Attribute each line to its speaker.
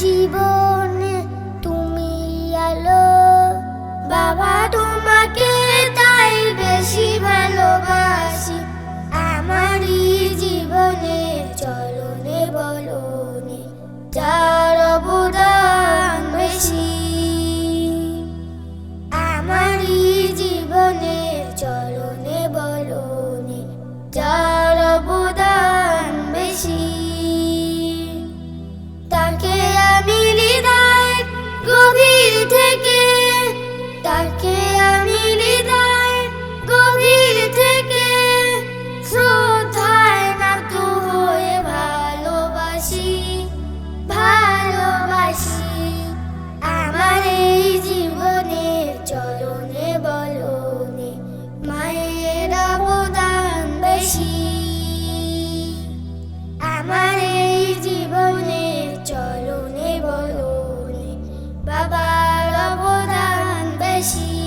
Speaker 1: জীবন তুমি আলো। বাবা তোমাকে তাই বেশি ভালোবাসি। আমারই জীবনে চলনে বলনে যা 心。